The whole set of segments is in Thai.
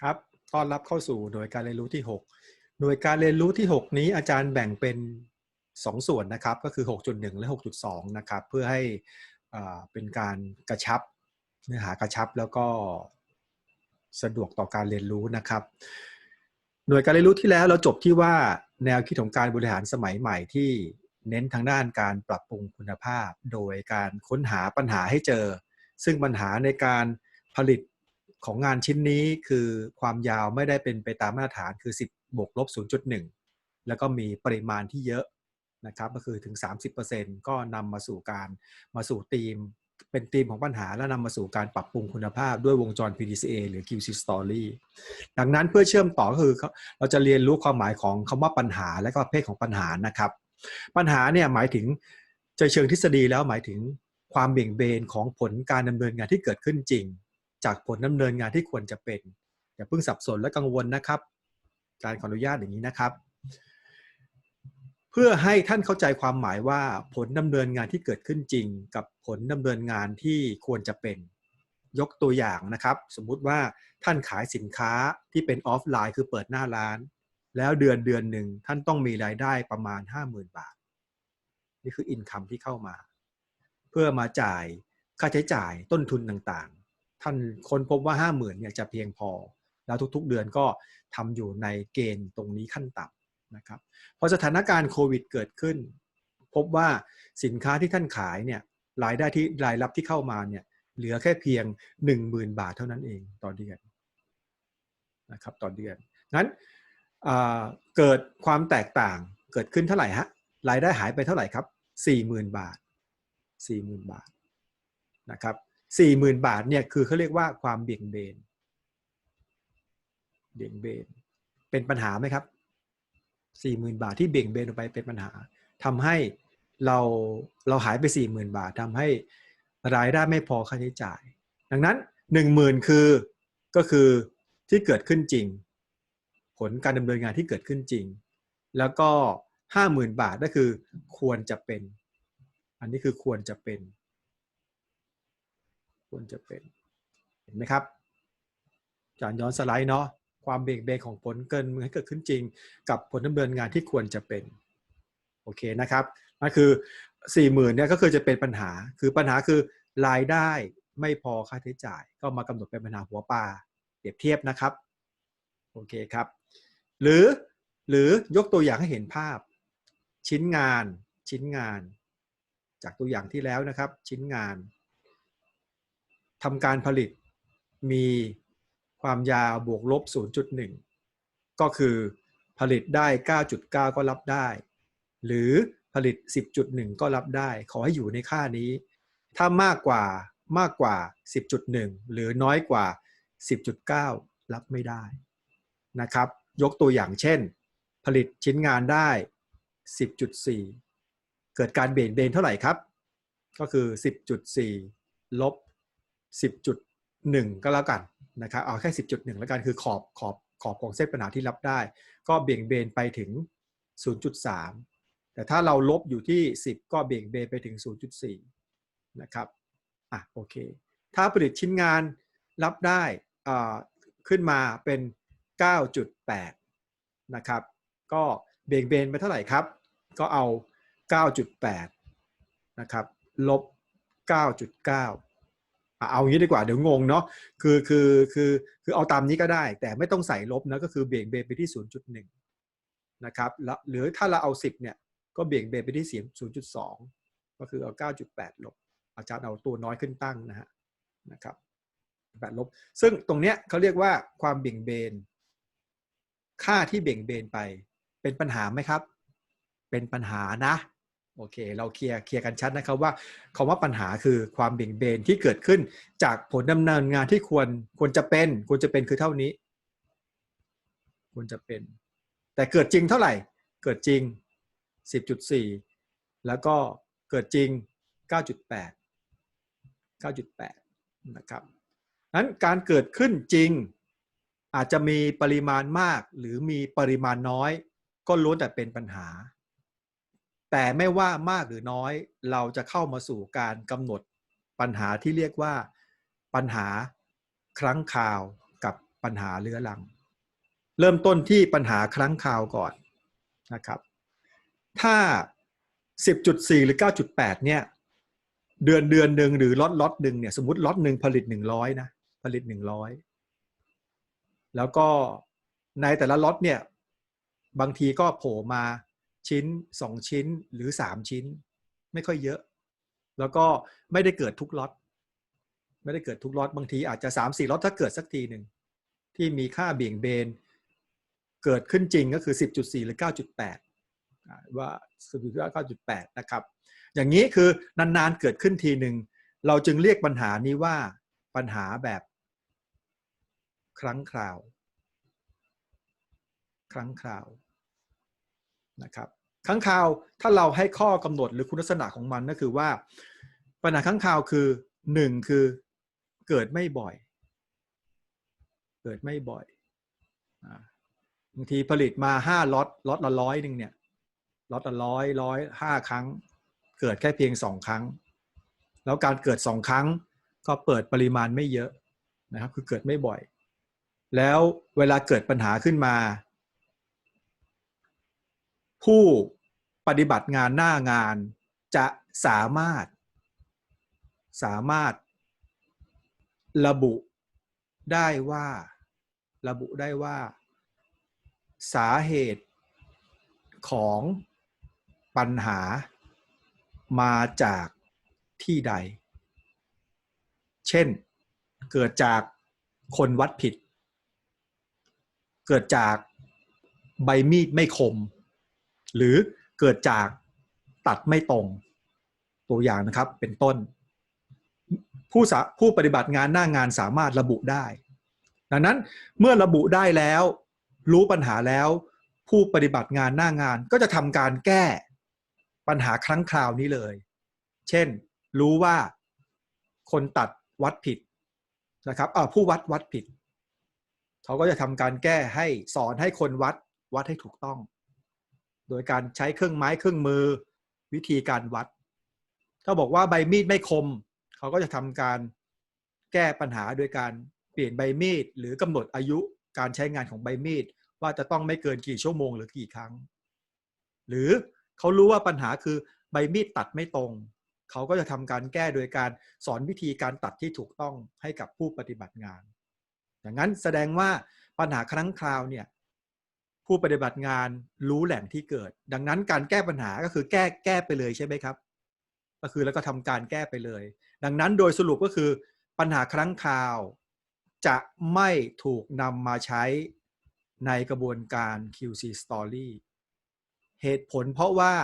ครับต้อนรับเข้าสู่หน่วยการเรียนรู้ที่ 6 หน่วยการเรียนรู้ที่ 6 นี้อาจารย์แบ่งเป็น 2 ส่วนนะครับ ก็คือ 6.1 และ 6.2 นะครับ เพื่อให้เป็นการกระชับเนื้อหากระชับแล้วก็สะดวกต่อการเรียนรู้นะครับ หน่วยการเรียนรู้ที่แล้วเราจบที่ว่าแนวคิดของการบริหารสมัยใหม่ที่เน้นทางด้านการปรับปรุงคุณภาพ โดยการค้นหาปัญหาให้เจอ ซึ่งปัญหาในการผลิต ของงานชิ้นนี้คือความยาวไม่ได้เป็นไปตามมาตรฐานคือ 10บวกลบ 0.1 แล้วก็มีปริมาณที่เยอะนะครับก็คือถึง 30%ก็นำมาสู่การมาสู่ธีม เป็นธีมของปัญหาและนำมาสู่การปรับปรุงคุณภาพด้วยวงจร PDCA หรือ QC Story ดังนั้นเพื่อเชื่อมต่อก็คือเราจะเรียนรู้ความหมายของคำว่าปัญหาและก็ประเภทของปัญหานะครับ ปัญหาเนี่ยหมายถึงใจเชิงทฤษฎีแล้วหมายถึงความเบี่ยงเบนของผลการดำเนินงานที่เกิดขึ้นจริง จากผลดำเนินงานที่ควรจะเป็นอย่าเพิ่งสับสนและกังวลนะครับ การขออนุญาตอย่างนี้นะครับ เพื่อให้ท่านเข้าใจความหมายว่าผลดำเนินงานที่เกิดขึ้นจริง กับผลดำเนินงานที่ควรจะเป็น ยกตัวอย่างนะครับ สมมุติว่าท่านขายสินค้าที่เป็นออฟไลน์คือเปิดหน้าร้าน แล้วเดือนเดือนหนึ่งท่านต้องมีรายได้ประมาณ 50,000 บาท นี่คืออินคัมที่เข้ามา เพื่อมาจ่ายค่าใช้จ่ายต้นทุนต่าง ท่านคนพบว่า 50,000เนี่ยจะเพียงพอ แล้วทุกๆเดือนก็ทำอยู่ในเกณฑ์ตรงนี้ขั้นต่ำนะครับพอสถานการณ์โควิดเกิดขึ้น พบว่าสินค้าที่ท่านขายเนี่ยรายได้ที่รายรับที่เข้ามาเนี่ยเหลือแค่เพียง 10,000 บาทเท่านั้นเองต่อเดือนนะครับต่อเดือนงั้นเกิดความแตกต่างเกิดขึ้นเท่าไหร่ฮะรายได้หายไปเท่าไหร่ครับ40,000 บาท 40,000 บาทนะครับ 40,000บาทเนี่ยคือเขาเรียกว่าความเบี่ยงเบน เบี่ยงเบน เป็นปัญหาไหมครับ40,000บาทที่เบี่ยงเบนออกไปเป็นปัญหาทำให้เราเราหายไป40,000บาททำให้รายได้ไม่พอค่าใช้จ่าย ดังนั้น10,000คือก็คือที่เกิดขึ้นจริง ผลการดำเนินงานที่เกิดขึ้นจริง แล้วก็50,000บาทก็คือควรจะเป็น อันนี้คือควรจะเป็น ควรจะเป็น เห็นไหมครับจานย้อนสไลด์เนาะความเบี่ยงเบนของผลเกินมือให้เกิดขึ้นจริง กับผลดำเนินงานที่ควรจะเป็น โอเคนะครับนั่นคือ4ี่หมื่นเนี่ยก็คือจะเป็นปัญหา คือปัญหาคือรายได้ไม่พอค่าใช้จ่าย ก็มากำหนดเป็นปัญหาหัวปลาเปรียบเทียบนะครับโอเคครับ หรือหรือยกตัวอย่างให้เห็นภาพ ชิ้นงานชิ้นงาน จากตัวอย่างที่แล้วนะครับ ชิ้นงาน ทำการผลิตมีความยาวบวกลบ 0.1 ก็คือผลิตได้ 9.9 ก็รับได้ หรือผลิต 10.1 ก็รับได้ ขอให้อยู่ในค่านี้ ถ้ามากกว่ามากกว่า 10.1 หรือน้อยกว่า 10.9 รับไม่ได้นะครับ ยกตัวอย่างเช่น ผลิตชิ้นงานได้ 10.4 เกิดการเบี่ยงเบนเท่าไหร่ครับ ก็คือ 10.4 ลบ 10.1 ก็แล้วกันนะครับเอาแค่ 10.1 แล้วกันคือขอบขอบขอบของเส้นปัญหาที่รับได้ ก็เบี่ยงเบนไปถึง 0.3 แต่ถ้าเราลบอยู่ที่ 10 ก็เบี่ยงเบนไปถึง 0.4 นะครับอะโอเค ถ้าผลิตชิ้นงานรับได้อ่าขึ้นมาเป็น 9.8 นะครับ ก็เบี่ยงเบนไปเท่าไหร่ครับ ก็เอา 9.8 นะครับ ลบ 9.9 เอางี้ดีกว่าเดี๋ยวงงเนาะคือคือคือคือเอาตามนี้ก็ได้ แต่ไม่ต้องใส่ลบนะก็คือเบี่ยงเบนไปที่ 0.1 นะครับแล้วหรือถ้าเราเอา 10 เนี่ย ก็เบี่ยงเบนไปที่เสียง0.2 ก็คือเอา 9.8 ลบ อาจารย์เอาตัวน้อยขึ้นตั้งนะฮะนะครับ8ลบ ซึ่งตรงเนี้ยเขาเรียกว่าความเบี่ยงเบน ค่าที่เบี่ยงเบนไป เป็นปัญหาไหมครับ เป็นปัญหานะ โอเค เราเคลียร์เคลียร์กันชัดนะครับว่าคาว่าปัญหาคือความเบี่ยงเบนที่เกิดขึ้นจากผลดำเนินงานที่ควรควรจะเป็น ควรจะเป็นคือเท่านี้ ควรจะเป็น แต่เกิดจริงเท่าไหร่ เกิดจริง 10.4 แล้วก็เกิดจริง 9.8 9.8 นะครับนั้นการเกิดขึ้นจริง อาจจะมีปริมาณมากหรือมีปริมาณน้อย ก็ล้วนแต่เป็นปัญหา แต่ไม่ว่ามากหรือน้อย เราจะเข้ามาสู่การกำหนดปัญหาที่เรียกว่าปัญหาครั้งคราวกับปัญหาเรื้อรัง เริ่มต้นที่ปัญหาครั้งคราวก่อนนะครับ ถ้า 10.4 หรือ 9.8 เนี่ย เดือนเดือนหนึ่งหรือล็อตล็อตหนึ่งเนี่ยสมมติล็อตหนึ่งผลิต 100 นะ ผลิต 100 แล้วก็ในแต่ละล็อตเนี่ย บางทีก็โผล่มา ชิ้น 2 ชิ้นหรือ 3 ชิ้น ไม่ค่อยเยอะ แล้วก็ไม่ได้เกิดทุกล็อตไม่ได้เกิดทุกล็อตบางทีอาจจะ 3 4ล็อตถ้าเกิดสักทีหนึ่งที่มีค่าเบี่ยงเบน เกิดขึ้นจริงก็คือ 10.4 หรือ 9.8 ว่า10.9.8 นะครับ อย่างนี้คือนานๆเกิดขึ้นทีหนึ่งเราจึงเรียกปัญหานี้ว่าปัญหาแบบครั้งคราว ครั้งคราว นะครับครั้งคราวถ้าเราให้ข้อกำหนดหรือคุณลักษณะของมันก็คือว่า ปัญหาครั้งคราวคือหนึ่งคือเกิดไม่บ่อย เกิดไม่บ่อยบางทีผลิตมาห้าล็อตล็อตละร้อยหนึ่งเนี่ยล็อตละร้อยร้อยห้าครั้ง เกิดแค่เพียงสองครั้ง แล้วการเกิดสองครั้งก็เปิดปริมาณไม่เยอะนะครับ คือเกิดไม่บ่อย แล้วเวลาเกิดปัญหาขึ้นมา ผู้ปฏิบัติงานหน้างานจะสามารถ สามารถระบุได้ว่าระบุได้ว่า สาเหตุของปัญหามาจากที่ใด เช่น เกิดจากคนวัดผิด เกิดจากใบมีดไม่คม หรือเกิดจากตัดไม่ตรงตัวอย่างนะครับเป็นต้น ผู้สาผู้ปฏิบัติงานหน้างานสามารถระบุได้ ดังนั้นเมื่อระบุได้แล้ว รู้ปัญหาแล้ว ผู้ปฏิบัติงานหน้างานก็จะทำการแก้ปัญหาครั้งคราวนี้เลย เช่น รู้ว่าคนตัดวัดผิดนะครับเออผู้วัดวัดผิด เขาก็จะทำการแก้ให้สอนให้คนวัดวัดให้ถูกต้อง โดยการใช้เครื่องไม้เครื่องมือวิธีการวัด ถ้าบอกว่าใบมีดไม่คม เขาก็จะทำการแก้ปัญหาโดยการเปลี่ยนใบมีด หรือกำหนดอายุการใช้งานของใบมีด ว่าจะต้องไม่เกินกี่ชั่วโมงหรือกี่ครั้ง หรือเขารู้ว่าปัญหาคือใบมีดตัดไม่ตรง เขาก็จะทำการแก้โดยการสอนวิธีการตัดที่ถูกต้องให้กับผู้ปฏิบัติงาน อย่างนั้นแสดงว่าปัญหาครั้งคราวเนี่ย ผู้ปฏิบัติงานรู้แหล่งที่เกิด ดังนั้นการแก้ปัญหาก็คือแก้แก้ไปเลยใช่ไหมครับ ก็คือแล้วก็ทำการแก้ไปเลย ดังนั้นโดยสรุปก็คือปัญหาครั้งคราว จะไม่ถูกนำมาใช้ในกระบวนการ QC Story เหตุผลเพราะว่า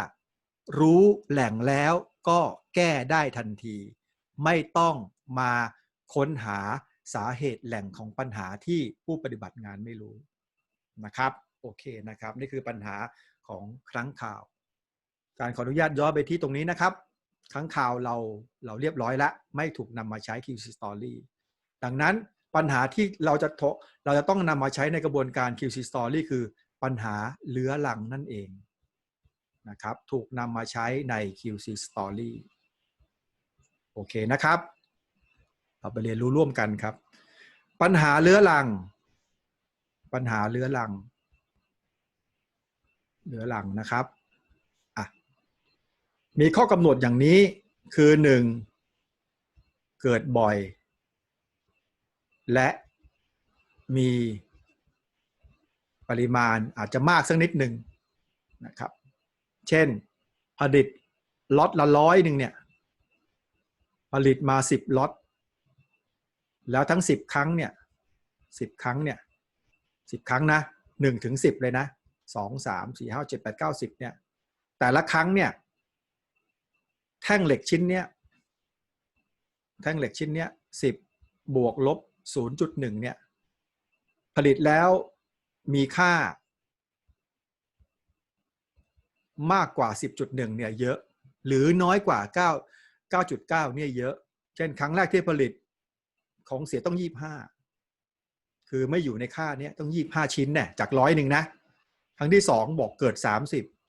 รู้แหล่งแล้วก็แก้ได้ทันที ไม่ต้องมาค้นหาสาเหตุแหล่งของปัญหาที่ผู้ปฏิบัติงานไม่รู้นะครับ โอเคนะครับ นี่คือปัญหาของครั้งข่าว การขออนุญาตย้อนไปที่ตรงนี้นะครับ ครั้งข่าวเราเราเรียบร้อยแล้วไม่ถูกนำมาใช้ QC Story ดังนั้นปัญหาที่เราจะทเราจะต้องนำมาใช้ในกระบวนการ QC Story คือปัญหาเลื้อรังนั่นเองนะครับถูกนำมาใช้ใน QC Story โอเคนะครับ เราไปเรียนรู้ร่วมกันครับ ปัญหาเลื้อรัง ปัญหาเลื้อรัง เหลื้อรังนะครับอะมีข้อกำหนดอย่างนี้คือหนึ่งเกิดบ่อย และมีปริมาณอาจจะมากสักนิดหนึ่งนะครับ เช่นผลิตล็อตละร้อยหนึ่งเนี่ยผลิตมาสิบล็อตแล้วทั้งสิบครั้งเนี่ยสิบครั้งเนี่ยสิบครั้งนะหนึ่งถึงสิบเลยนะ สองสามสี่ห้าเจ็ดแปดเก้าสิบเนี่ย แต่ละครั้งเนี่ย แท่งเหล็กชิ้นเนี้ยแท่งเหล็กชิ้นเนี้ยสิบบวกลบศูนย์จุดหนึ่งเนี่ย ผลิตแล้วมีค่ามากกว่า 10.1เนี่ยเยอะ หรือน้อยกว่า 9 9.9เนี่ยเยอะ เช่น ครั้งแรกที่ผลิตของเสียต้อง 25 คือไม่อยู่ในค่านี้ต้อง 25 ชิ้นเนี่ยจากร้อยหนึ่งนะ ครั้งที่2บอกเกิด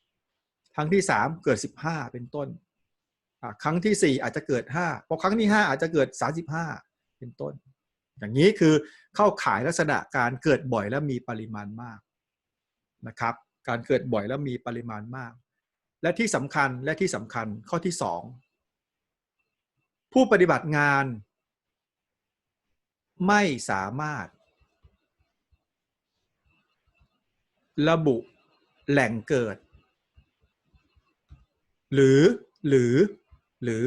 30ครั้งที่3เกิด15เป็นต้นครั้งที่4อาจจะเกิด5พอครั้งที่5อาจจะเกิด35เป็นต้น อย่างนี้คือเข้าขายลักษณะการเกิดบ่อยและมีปริมาณมากนะครับ การเกิดบ่อยและมีปริมาณมาก และที่สำคัญและที่สำคัญข้อที่สองผู้ปฏิบัติงานไม่สามารถ ระบุแหล่งเกิด หรือหรือหรือ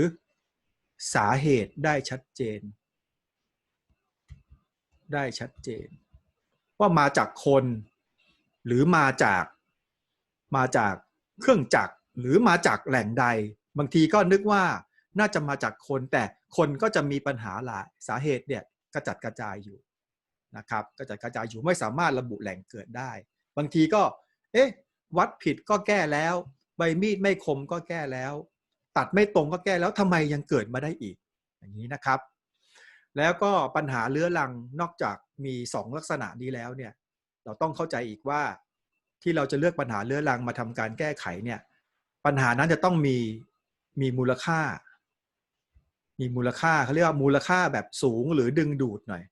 สาเหตุได้ชัดเจน ได้ชัดเจน ว่ามาจากคนหรือมาจากมาจากเครื่องจักรหรือมาจากแหล่งใด บางทีก็นึกว่าน่าจะมาจากคนแต่คนก็จะมีปัญหาหลายสาเหตุเนี่ยกระจัดกระจายอยู่นะครับกระจัดกระจายอยู่ไม่สามารถระบุแหล่งเกิดได้ บางทีก็ เอ๊ะ วัดผิดก็แก้แล้ว ใบมีดไม่คมก็แก้แล้ว ตัดไม่ตรงก็แก้แล้วทำไมยังเกิดมาได้อีก อย่างนี้นะครับ แล้วก็ปัญหาเลื้อรังนอกจากมีสองลักษณะนี้แล้วเนี่ย เราต้องเข้าใจอีกว่าที่เราจะเลือกปัญหาเลื้อรังมาทำการแก้ไขเนี่ย ปัญหานั้นจะต้องมีมีมูลค่า มีมูลค่าเขาเรียกว่ามูลค่าแบบสูงหรือดึงดูดหน่อย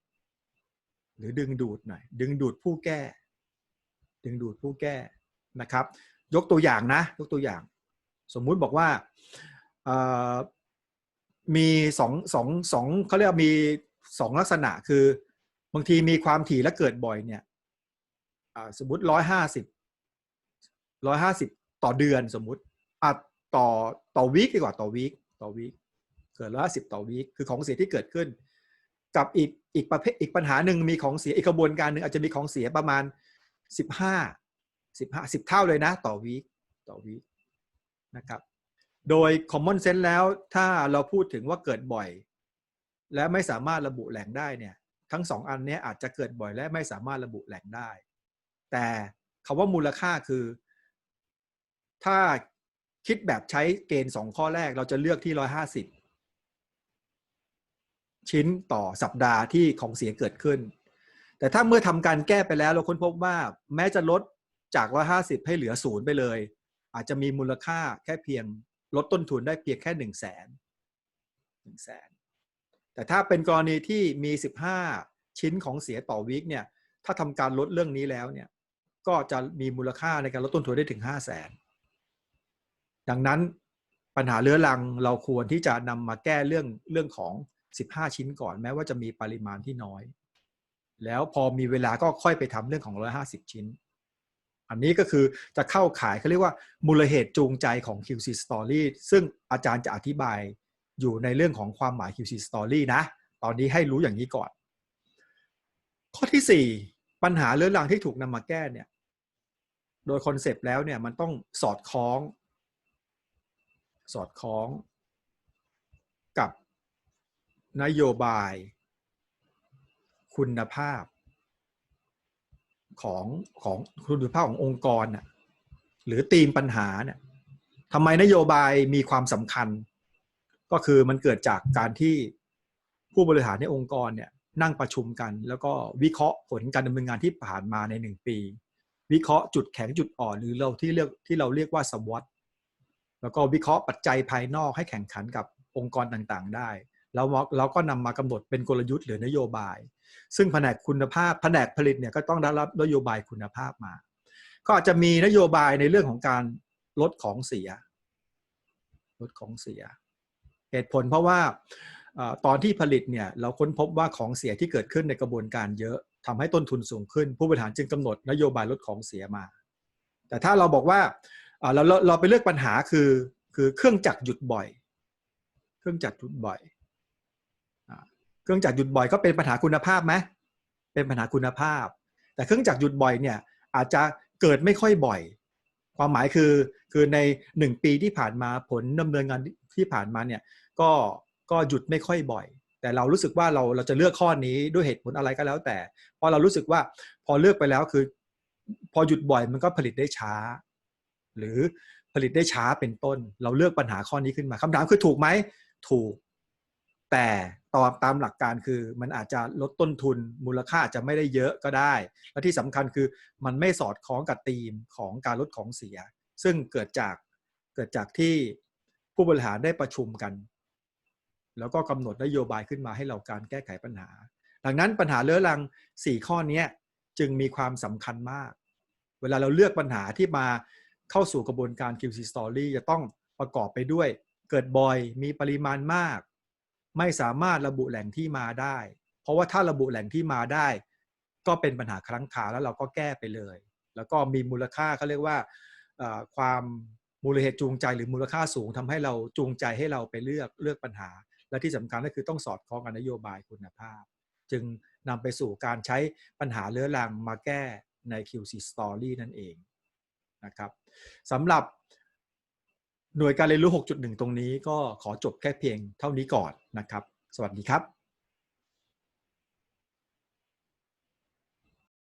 หรือดึงดูดหน่อย ดึงดูดผู้แก้ ดึงดูดผู้แก้นะครับ ยกตัวอย่างนะ ยกตัวอย่าง สมมุติบอกว่ามีสองสองสองเขาเรียกมีสองลักษณะคือบางทีมีความถี่และเกิดบ่อยเนี่ยสมมติร้อยห้าสิบร้อยห้าสิบต่อเดือนสมมติอะต่อต่อวีคดีกว่าต่อวีคต่อวีคเกิดร้อยสิบต่อวีคคือของเสียที่เกิดขึ้น กับอีกอีกประเภทอีกปัญหาหนึ่งมีของเสียอีกกระบวนการหนึ่งอาจจะมีของเสียประมาณ สิบห้าสิบห้าสิบเท่าเลยนะต่อวีคต่อวีคนะครับโดย common sense แล้วถ้าเราพูดถึงว่าเกิดบ่อย และไม่สามารถระบุแหล่งได้เนี่ยทั้งสองอันนี้อาจจะเกิดบ่อยและไม่สามารถระบุแหล่งได้ แต่คาว่ามูลค่าคือ ถ้าคิดแบบใช้เกณฑ์สองข้อแรกเราจะเลือกที่ร้อยห้าสิบชิ้นต่อสัปดาห์ที่ของเสียเกิดขึ้น แต่ถ้าเมื่อทำการแก้ไปแล้วเราค้นพบว่าแม้จะลดจากร้อยห้าสิบให้เหลือศูนย์ไปเลย อาจจะมีมูลค่าแค่เพียงลดต้นทุนได้เพียงแค่หนึ่งแสนหนึ่งแสนแต่ถ้าเป็นกรณีที่มี 15 ชิ้นของเสียต่อวีคเนี่ยถ้าทำการลดเรื่องนี้แล้วเนี่ยก็จะมีมูลค่าในการลดต้นทุนได้ถึง 5 0 0แสนดังนั้นปัญหาเรื้อรังเราควรที่จะนำมาแก้เรื่องเรื่องของ 15 ชิ้นก่อนแม้ว่าจะมีปริมาณที่น้อย แล้วพอมีเวลาก็ค่อยไปทำเรื่องของ 150 ชิ้น อันนี้ก็คือจะเข้าขายเขาเรียกว่ามูลเหตุจูงใจของ QC Story ซึ่งอาจารย์จะอธิบายอยู่ในเรื่องของความหมาย QC Story นะ ตอนนี้ให้รู้อย่างนี้ก่อน ข้อที่ 4 ปัญหาเรื้อรังที่ถูกนำมาแก้เนี่ย โดยคอนเซปต์แล้วเนี่ยมันต้องสอดคล้อง สอดคล้องกับนโยบาย คุณภาพ ของของคุณภาพขององค์กรน่ะหรือตีมปัญหาเนี่ยทำไมนโยบายมีความสำคัญ ก็คือมันเกิดจากการที่ผู้บริหารในองค์กรเนี่ยนั่งประชุมกัน แล้วก็วิเคราะห์ผลการดำเนินงานที่ผ่านมาในหนึ่งปี วิเคราะห์จุดแข็งจุดอ่อนหรือเราที่เรียกที่เราเรียกว่าสวอตแล้วก็วิเคราะห์ปัจจัยภายนอกให้แข่งขันกับองค์กรต่างๆ ได้ แล้วเราก็นำมากำหนดเป็นกลยุทธ์หรือนโยบาย ซึ่งแผนกคุณภาพแผนกผลิตเนี่ยก็ต้องได้รับนโยบายคุณภาพมา ก็อาจจะมีนโยบายในเรื่องของการลดของเสีย ลดของเสีย เหตุผลเพราะว่าตอนที่ผลิตเนี่ยเราค้นพบว่าของเสียที่เกิดขึ้นในกระบวนการเยอะทำให้ต้นทุนสูงขึ้น ผู้บริหารจึงกำหนดนโยบายลดของเสียมา แต่ถ้าเราบอกว่าเราเราไปเลือกปัญหาคือคือเครื่องจักรหยุดบ่อย เครื่องจักรหยุดบ่อย เครื่องจักรหยุดบ่อยก็เป็นปัญหาคุณภาพไหมเป็นปัญหาคุณภาพ แต่เครื่องจักรหยุดบ่อยเนี่ยอาจจะเกิดไม่ค่อยบ่อย ความหมายคือคือในหนึ่งปีที่ผ่านมาผลดำเนินงานที่ผ่านมาเนี่ยก็ก็หยุดไม่ค่อยบ่อย แต่เรารู้สึกว่าเราเราจะเลือกข้อนี้ด้วยเหตุผลอะไรก็แล้วแต่ เพอเรารู้สึกว่าพอเลือกไปแล้วคือ พอหยุดบ่อยมันก็ผลิตได้ช้า หรือผลิตได้ช้าเป็นต้น เราเลือกปัญหาข้อนี้ขึ้นมาคำถามคือถูกไหมถูก แต่ ตอบตามหลักการคือมันอาจจะลดต้นทุนมูลค่าอาจจะไม่ได้เยอะก็ได้ และที่สำคัญคือมันไม่สอดคล้องกับธีมของการลดของเสีย ซึ่งเกิดจากเกิดจากที่ผู้บริหารได้ประชุมกัน แล้วก็กำหนดนโยบายขึ้นมาให้เราการแก้ไขปัญหา ดังนั้นปัญหาเรื้อรัง 4 ข้อนี้จึงมีความสำคัญมาก เวลาเราเลือกปัญหาที่มาเข้าสู่กระบวนการ QC Story จะต้องประกอบไปด้วย เกิดบ่อยมีปริมาณมาก ไม่สามารถระบุแหล่งที่มาได้ เพราะว่าถ้าระบุแหล่งที่มาได้ ก็เป็นปัญหาครั้งคาวแล้วเราก็แก้ไปเลย แล้วก็มีมูลค่าเขาเรียกว่าความมูลเหตุจูงใจหรือมูลค่าสูงทำให้เราจูงใจให้เราไปเลือกเลือกปัญหา และที่สำคัญก็คือต้องสอดคล้องกับนโยบายคุณภาพ จึงนำไปสู่การใช้ปัญหาเรื้อรังมาแก้ใน QC Story นั่นเองนะครับสำหรับ หน่วยการเรียนรู้ 6.1 ตรงนี้ก็ขอจบแค่เพียงเท่านี้ก่อนนะครับ สวัสดีครับ